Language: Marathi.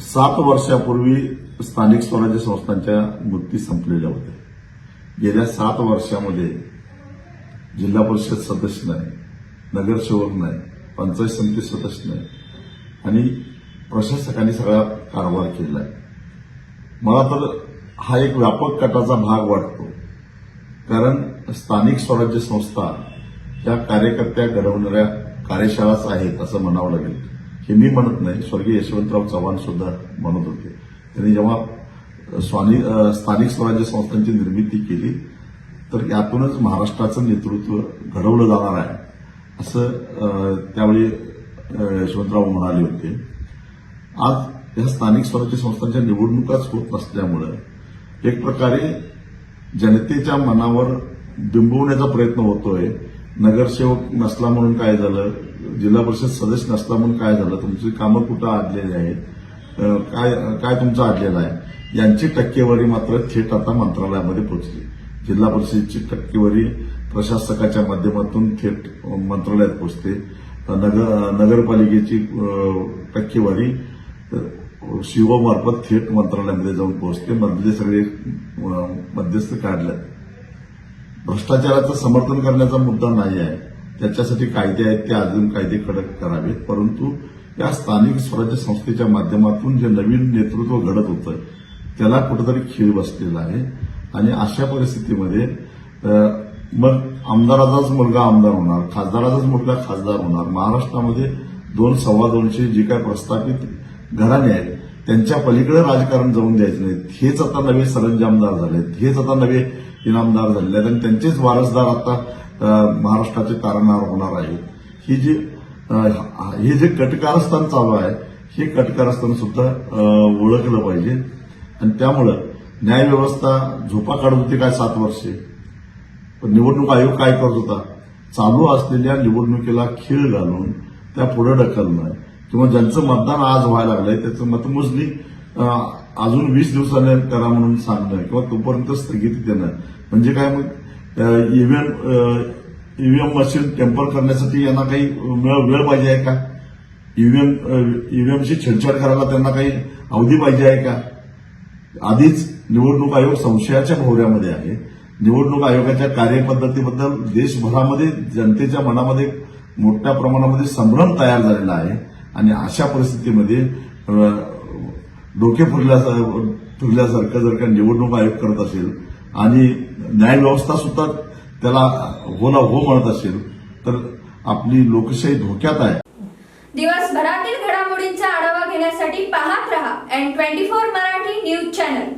सात वर्षापूर्वी स्थानिक स्वराज्य संस्थांच्या मुक्ती संपलेल्या होत्या. गेल्या सात वर्षामध्ये जिल्हा परिषद सदस्य नाही नगरसेवक नाही पंचायत समिती सदस्य नाही आणि प्रशासकांनी सगळा कारभार केला आहे. मला तर हा एक व्यापक कटाचा भाग वाटतो कारण स्थानिक स्वराज्य संस्था या कार्यकर्त्या घडवणाऱ्या कार्यशाळाच आहेत असं म्हणावं लागेल. हे मी म्हणत नाही. स्वर्गीय यशवंतराव चव्हाण सुद्धा म्हणत होते. त्यांनी जेव्हा स्वानी स्थानिक स्वराज्य संस्थांची निर्मिती केली तर यातूनच महाराष्ट्राचं नेतृत्व घडवलं जाणार आहे. असं त्यावेळी यशवंतराव म्हणाले होते. आज या स्थानिक स्वराज्य संस्थांच्या निवडणुकाच होत नसल्यामुळं एक प्रकारे जनतेच्या मनावर बिंबवण्याचा प्रयत्न होतोय. नगरसेवक नसला म्हणून काय झालं? जिल्हा परिषद सदस्य नसला म्हणून काय झालं? तुमची कामं कुठं आडलेली आहेत? काय काय तुमचं आडलेलं आहे? यांची टक्केवारी मात्र थेट आता मंत्रालयामध्ये पोहोचली. जिल्हा परिषदेची टक्केवारी प्रशासकाच्या माध्यमातून थेट मंत्रालयात पोहोचते. नगर नगरपालिकेची टक्केवारी शिवमार्फत थेट मंत्रालयामध्ये जाऊन पोहोचते. मधले सगळे मध्यस्थ काढले भ्रष्टाचाराचं समर्थन करण्याचा मुद्दा नाही आहे. त्याच्यासाठी कायदे आहेत ते अजून कायदे कडक करावेत. परंतु या स्थानिक स्वराज्य संस्थेच्या माध्यमातून जे नवीन नेतृत्व घडत होतं त्याला कुठेतरी खीळ बसलेला आहे. आणि अशा परिस्थितीमध्ये मग आमदाराचाच मुलगा आमदार होणार खासदाराचाच मुलगा खासदार होणार. महाराष्ट्रामध्ये दोन सव्वा दोनशे जी काय प्रस्थापित घराणे आहेत त्यांच्या पलीकडे राजकारण जाऊन द्यायचं नाही हेच आता नवे सरंजामदार झालेत. हेच आता नवे इनामदार झालेले आहेत आणि त्यांचेच वारसदार आता महाराष्ट्राचे तारणहार होणार आहेत. ही जी हे जे कटकारस्थान चालू आहे हे कटकारस्थान सुद्धा ओळखलं पाहिजे. आणि त्यामुळं न्यायव्यवस्था झोपा काढत होती काय सात वर्षे. पण निवडणूक आयोग काय करत होता? चालू असलेल्या निवडणुकीला खीळ घालून त्या पुढे ढकलणं. किंवा ज्यांचं मतदान आज व्हायला लागलंय त्याचं मतमोजणी अजून वीस दिवसाने करा म्हणून सांगणं किंवा तोपर्यंत स्थगिती देणं म्हणजे काय मग ईव्हीएम ईव्हीएम मशीन टेम्पर करण्यासाठी यांना काही वेळ वेळ पाहिजे आहे का? ईव्हीएम ईव्हीएमशी छेडछाड करायला त्यांना काही अवधी पाहिजे आहे का? आधीच निवडणूक आयोग संशयाच्या भोवऱ्यामध्ये आहे. निवडणूक आयोगाच्या कार्यपद्धतीबद्दल देशभरामध्ये जनतेच्या मनामध्ये मोठ्या प्रमाणामध्ये संभ्रम तयार झालेला आहे. आणि अशा परिस्थितीमध्ये डोके फुरल्या फिरल्यासारखं जर का निवडणूक आयोग करत असेल आणि न्यायव्यवस्था सुद्धा त्याला होला हो म्हणत असेल तर आपली लोकशाही धोक्यात आहे. दिवसभरातील घडामोडींचा आढावा घेण्यासाठी पाहत रहा N twenty four Marathi news channel.